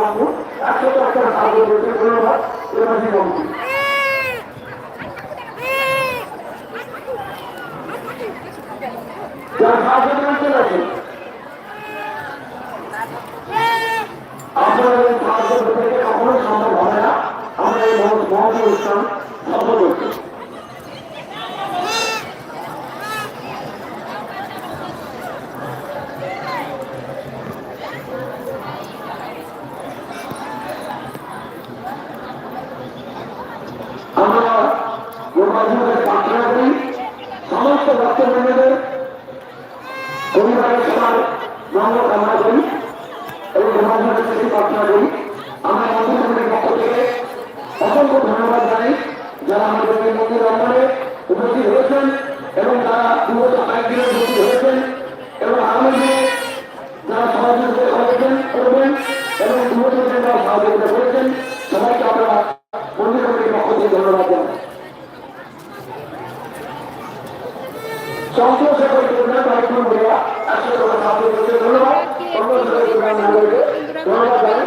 বাবু। একশো টাকা সাহায্য করেছে ধন্যবাদ এবাসী সাহায্য আপনাদের সাহায্য করতে সম্ভব হবে না। আমরা এই মহৎ অনুষ্ঠান সফল করছি আমরা গোপালপুরের প্রার্থনা করি সমস্ত ভক্তবৃন্দদের মঙ্গল কামনা করি এবং গোপালপুরের কাছে আমরা অসংখ্য ধন্যবাদ জানাই যারা আমাদের মন্দির অঙ্গনে উপস্থিত হয়েছেন এবং তারা বিগত কয়েকদিনে উপস্থিত হয়েছেন এবং আগামী দিনে যারা সহযোগিতা করেছেন করবেন এবং বিগত দিনে যারা সহযোগিতা করেছেন সবাইকে আমরা মন্দির কমিটির পক্ষ থেকে ধন্যবাদ জানাই সংসদ করবেন দায়িত্ব বলিয়া একশো টাকা সাহায্য করতে ধন্যবাদ অন্য সরকারি নাগরিককে ধন্যবাদ জানাই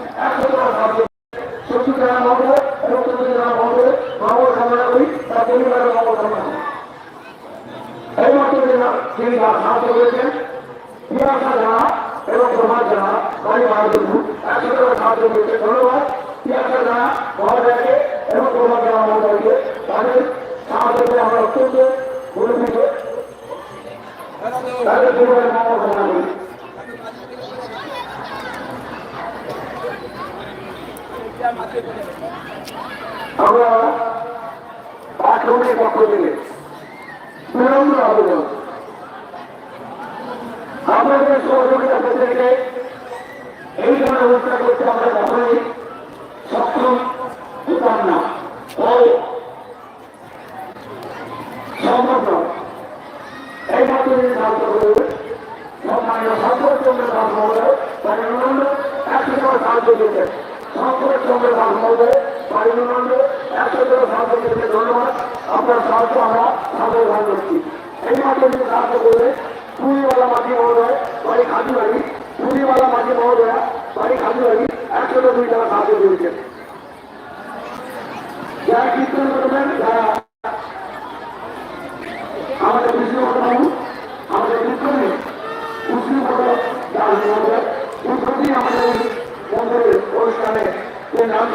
একশো টাকা সাহায্য শশী জানা মহোদয় এবং চৌধুরী জানা মহোদয় মঙ্গল কামনা করি তার পরিবারের মঙ্গল জানা এবং ভারতবন্ধু একশো টাকা সাহায্য করেছে ধন্যবাদ পিয়াসা জানা মহোদয়কে এবং প্রভাত জানা মহোদয়কে তাদের সাহায্য করে আমরা অত্যন্ত গর্বিত তাদের পরিবারের মঙ্গল কামনা করি আমরা কমিটির পক্ষ থেকে বিনম্র আবেদন। আপনাদের সহযোগিতা পেতে এই ধরনের অনুষ্ঠান করতে আমরা কখনোই সক্ষম হতাম না। তাই সম্ভব নয়। এই মাধ্যমে সাহায্য করবে সম্মানীয় সন্তোষ চন্দ্র দাস তার আনন্দ একশো টাকা সাহায্য দিয়েছেন। চন্দ্র দাস মহোদয় তার আনন্দ একশো টাকা সাহায্য ধন্যবাদ। আপনার সাহায্য আমরা সাদর ভাগ করছি। এই মাধ্যমে সাহায্য করবে পুরীওয়ালা মাঝি মহোদয়, বাড়ি খাদি বাড়ি, পুরীওয়ালা মাঝি মহোদয়া, বাড়ি খাদি বাড়ি একশো দুই টাকা সাহায্য দিয়েছেন যারা কীর্তন করবেন যারা আমাদের বিষ্ণুবাবু আমাদের বিক্রমী মুসলিমগত দাস মহোদয় উদ্বোধী আমাদের এই মন্দিরের অনুষ্ঠানে তিনি নাম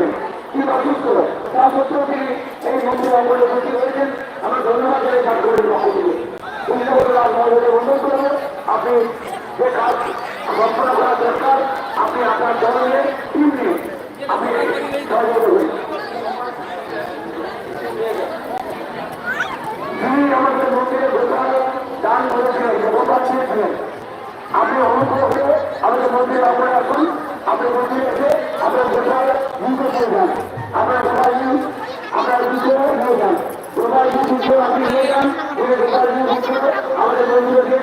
করলেন কি অসুস্থ তা সত্ত্বেও তিনি এই মন্দির অঙ্গনে উপস্থিত হয়েছেন। আমরা ধন্যবাদ জানাই করে পক্ষ থেকে আপনি অনুগ্রহ করে আমাদের মন্দিরে আপনারা আসুন। আপনি মন্দিরে এসে আপনার গোপাল মুখে নিয়ে যান আপনার গোপাল আপনার মুখে নিয়ে যান গোপাল মুখে আপনি নিয়ে যান তিনি গোপাল মুখে আমাদের মহোদয়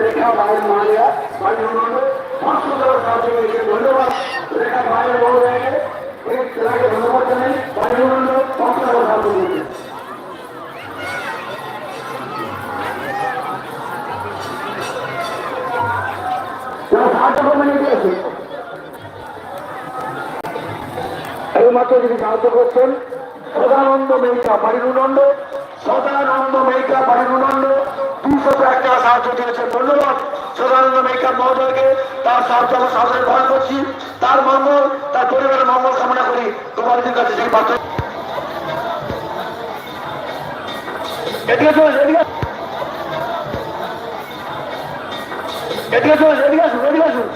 রেখা মায়ের মারিয়া বাড়ির উন্নয়ন পাঁচশো টাকা সাহায্য করেছে ধন্যবাদ রেখা মায়ের বড় উন্নয়ন মাত্র যিনি সাহায্য করছেন সদানন্দ মেইকা, বাড়ির উনন্দ সদানন্দ মেইকা, বাড়ির টাকা সাহায্য দিয়েছে, ধন্যবাদ। সদানন্দ মেকার মহোদয়কে তার সাহায্য করছি। তার মঙ্গল, তার পরিবারের মঙ্গল কামনা করি। কাছে সেই পাত্র এদিকে চলে এদিকে। এদিকে এদিকে আসুন এদিকে আসুন।